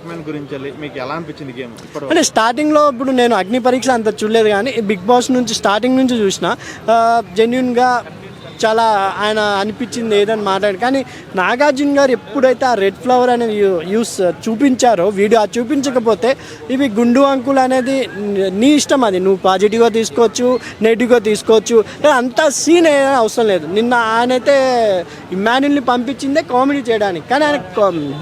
Man గురించి మీకు ఎలా అనిపించింది గేమ్? అంటే స్టార్టింగ్లో ఇప్పుడు నేను అగ్ని పరీక్ష అంత చూడలేదు కానీ బిగ్ బాస్ నుంచి స్టార్టింగ్ నుంచి చూసిన జెన్యున్గా చాలా ఆయన అనిపించింది ఏదని మాట్లాడు కానీ నాగార్జున గారు ఎప్పుడైతే ఆ రెడ్ ఫ్లవర్ అనేది యూస్ చూపించారో వీడియో అది చూపించకపోతే ఇవి గుండు అంకులు అనేది నీ ఇష్టం అది. నువ్వు పాజిటివ్గా తీసుకోవచ్చు నెగిటివ్గా తీసుకోవచ్చు. అంత సీన్ ఏదైనా అవసరం లేదు. నిన్న ఆయనైతే ఇమాన్యుల్ని పంపించిందే కామెడీ చేయడానికి. కానీ ఆయన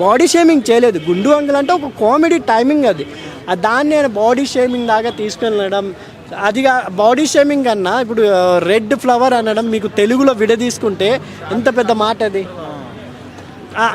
బాడీ షేమింగ్ చేయలేదు. గుండు అంకుల్ అంటే ఒక కామెడీ టైమింగ్ అది. దాన్ని ఆయన బాడీ షేమింగ్ దాకా తీసుకెళ్ళడం అది బాడీ షేమింగ్ అన్నా ఇప్పుడు రెడ్ ఫ్లవర్ అనడం మీకు తెలుగులో విడదీసుకుంటే ఎంత పెద్ద మాట అది?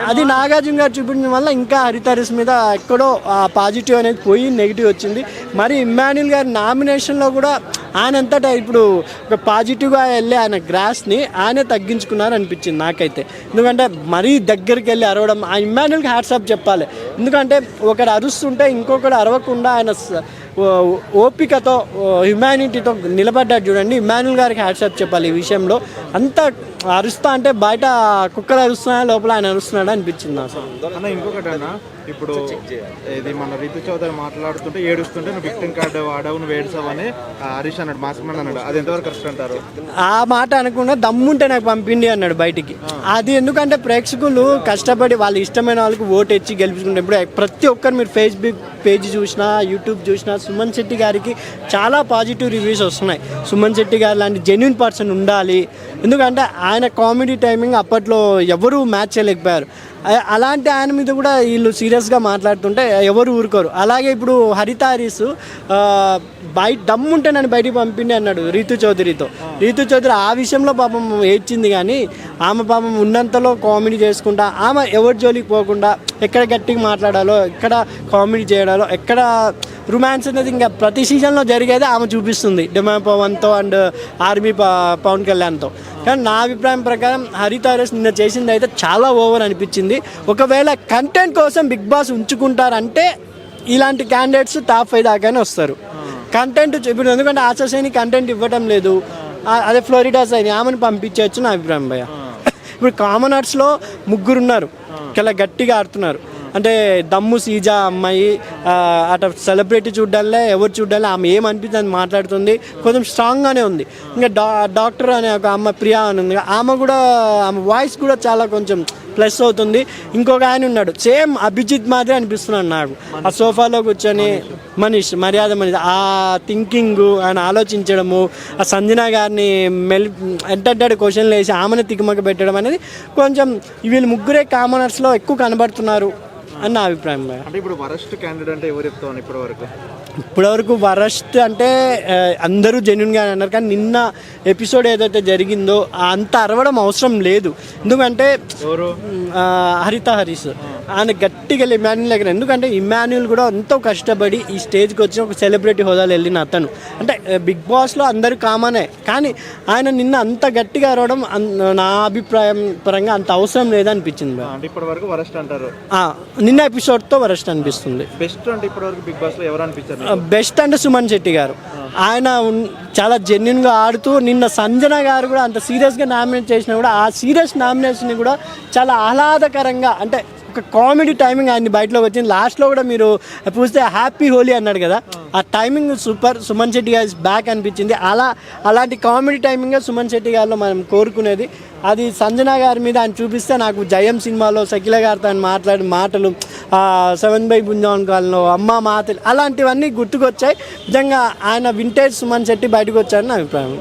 అది నాగార్జున గారు చూపించడం వల్ల ఇంకా హరితరిస్ మీద ఎక్కడో పాజిటివ్ అనేది పోయి నెగిటివ్ వచ్చింది. మరి ఇమ్మాన్యుల్ గారి నామినేషన్లో కూడా ఆయన అంతటా ఇప్పుడు ఒక పాజిటివ్గా వెళ్ళి ఆయన గ్రాస్ని ఆయనే తగ్గించుకున్నారు అనిపించింది నాకైతే. ఎందుకంటే మరీ దగ్గరికి వెళ్ళి అరవడం ఆ ఇమ్మాన్యుల్కి హ్యాట్సాప్ చెప్పాలి. ఎందుకంటే ఒకడు అరుస్తుంటే ఇంకొకడు అరవకుండా ఆయన ఓపికతో హ్యుమానిటీతో నిలబడ్డాడు చూడండి. ఇమాన్యుల్ గారికి హ్యాట్సాప్ చెప్పాలి ఈ విషయంలో. అంత అరుస్తా అంటే బయట కుక్కలు అరుస్తున్నా లోపల ఆయన అరుస్తున్నాడు అనిపించింది అన్న ఇంకొకటి అన్న ఇప్పుడు ఇది మన రితు చౌదరి మాట్లాడుతుంటే ఏడుస్తుంటే నువ్వు విక్టింగ్ కార్డు వాడవు నువ్వు ఏడుసావని ఆ, హరీష్ అన్నాడు మాస్క్ మ్యాన్ అన్నాడు. అది ఎంతవరకు కరెక్ట్ అంటారు? ఆ మాట అనకుండా దమ్ముంటే నాకు పంపిండి అన్నాడు బయటికి. అది ఎందుకంటే ప్రేక్షకులు కష్టపడి వాళ్ళ ఇష్టమైన వాళ్ళకి ఓటు ఇచ్చి గెలిపించుకుంటే ఇప్పుడు ప్రతి ఒక్కరు మీరు ఫేస్బుక్ పేజ్ చూసినా యూట్యూబ్ చూసినా సుమన్ శెట్టి గారికి చాలా పాజిటివ్ రివ్యూస్ వస్తున్నాయి. సుమన్ శెట్టి గారు లాంటి జెన్యున్ పర్సన్ ఉండాలి. ఎందుకంటే ఆయన కామెడీ టైమింగ్ అప్పట్లో ఎవరు మ్యాచ్ చేయలేకపోయారు. అలాంటి ఆయన మీద కూడా వీళ్ళు సీరియస్గా మాట్లాడుతుంటే ఎవరు ఊరుకోరు. అలాగే ఇప్పుడు హరిత హరీస్ ఆ, బయట దమ్ముంటే నన్ను బయటికి పంపిండి అన్నాడు రీతు చౌదరితో. రీతు చౌదరి ఆ విషయంలో పాపం ఏడ్చింది కానీ ఆమె పాపం ఉన్నంతలో కామెడీ చేసుకుంటా ఆమె ఎవరి జోలికి పోకుండా ఎక్కడ గట్టిగా మాట్లాడాలో ఎక్కడ కామెడీ చేయడాలో ఎక్కడ రొమాన్స్ అనేది ఇంకా ప్రతి సీజన్లో జరిగేది ఆమె చూపిస్తుంది. డిమా పవన్తో అండ్ ఆర్మీ పవన్ కళ్యాణ్తో కానీ నా అభిప్రాయం ప్రకారం హరిత హరీష్ నిన్న చేసింది అయితే చాలా ఓవర్ అనిపించింది. ఒకవేళ కంటెంట్ కోసం బిగ్ బాస్ ఉంచుకుంటారంటే ఇలాంటి క్యాండిడేట్స్ టాప్ ఫైవ్ దాకానే వస్తారు. కంటెంట్ ఇప్పుడు ఎందుకంటే ఆశసేని కంటెంట్ ఇవ్వటం లేదు. అదే ఫ్లోరిడా సైని ఆమెను పంపించవచ్చు నా అభిప్రాయం భయ ఇప్పుడు కామన్ ఆర్ట్స్లో ముగ్గురు ఉన్నారు చాలా గట్టిగా ఆడుతున్నారు. అంటే దమ్ము సీజా అమ్మాయి అట సెలబ్రిటీ చూడ్డాలే ఎవరు చూడ్డాలే ఆమె ఏమనిపిస్తుంది అని మాట్లాడుతుంది. కొంచెం స్ట్రాంగ్గానే ఉంది. ఇంకా డా డాక్టర్ అనే ఒక అమ్మాయి ప్రియా అని ఉంది. ఆమె కూడా ఆమె వాయిస్ కూడా చాలా కొంచెం ప్లస్ అవుతుంది. ఇంకొక ఆయన ఉన్నాడు. సేమ్ అభిజిత్ మాదిరి అనిపిస్తున్నాడు నాకు. ఆ సోఫాలో కూర్చొని మనీష్. మర్యాద మనీష్. ఆ థింకింగ్ ఆయన ఆలోచించడము ఆ సంజన గారిని మెల్ ఎంటంటే క్వశ్చన్లు వేసి ఆమెను తికమక పెట్టడం అనేది కొంచెం వీళ్ళు ముగ్గురే కామనర్స్లో ఎక్కువ కనబడుతున్నారు. అని నా అభిప్రాయం. అంటే ఇప్పుడు వరస్ట్ క్యాండిడేట్ అంటే ఎవరు చెప్తావు ఇప్పటి వరకు ఇప్పటివరకు వరస్ట్ అంటే అందరూ జెన్యున్గా అన్నారు. కానీ నిన్న ఎపిసోడ్ ఏదైతే జరిగిందో అంత అరవడం అవసరం లేదు. ఎందుకంటే హరిత హరీష్. ఆయన గట్టిగా వెళ్ళి ఇమాన్యుల్ దగ్గర. ఎందుకంటే ఇమాన్యుల్ కూడా ఎంతో కష్టపడి ఈ స్టేజ్కి వచ్చిన ఒక సెలబ్రిటీ హోదాలో వెళ్ళిన అతను. అంటే బిగ్ బాస్లో అందరూ కామనే. కానీ ఆయన నిన్న అంత గట్టిగా అరవడం అన్- నా అభిప్రాయం పరంగా అంత అవసరం లేదనిపించింది ఇప్పటి వరకు వరస్ట్ అంటారు. నిన్న ఎపిసోడ్తో వరస్ట్ అనిపిస్తుంది. బెస్ట్ అంటే ఇప్పటి వరకు బిగ్ బాస్లో ఎవరు అనిపించారు బెస్ట్ అంటే సుమన్ శెట్టి గారు. ఆయన చాలా జెన్యున్గా ఆడుతూ నిన్న సంజన గారు కూడా అంత సీరియస్గా నామినేట్ చేసినా కూడా ఆ సీరియస్ నామినేషన్ కూడా చాలా ఆహ్లాదకరంగా అంటే ఒక కామెడీ టైమింగ్ ఆయన బయటలోకి వచ్చింది లాస్ట్లో కూడా మీరు చూస్తే హ్యాపీ హోలీ అన్నాడు కదా. ఆ టైమింగ్ సూపర్. సుమన్ శెట్టి గారి బ్యాక్ అనిపించింది. అలా అలాంటి కామెడీ టైమింగ్ సుమన్ శెట్టి గారిలో మనం కోరుకునేది. అది సంజన గారి మీద ఆయన చూపిస్తే నాకు జయం సినిమాలో సకిల గారితో ఆయన మాట్లాడిన మాటలు సెవెన్ బై బుంజాన్ కాలంలో అమ్మ మాతలు అలాంటివన్నీ గుర్తుకొచ్చాయి. నిజంగా ఆయన వింటేజ్ సుమన్ శెట్టి బయటకు వచ్చారని నా అభిప్రాయం.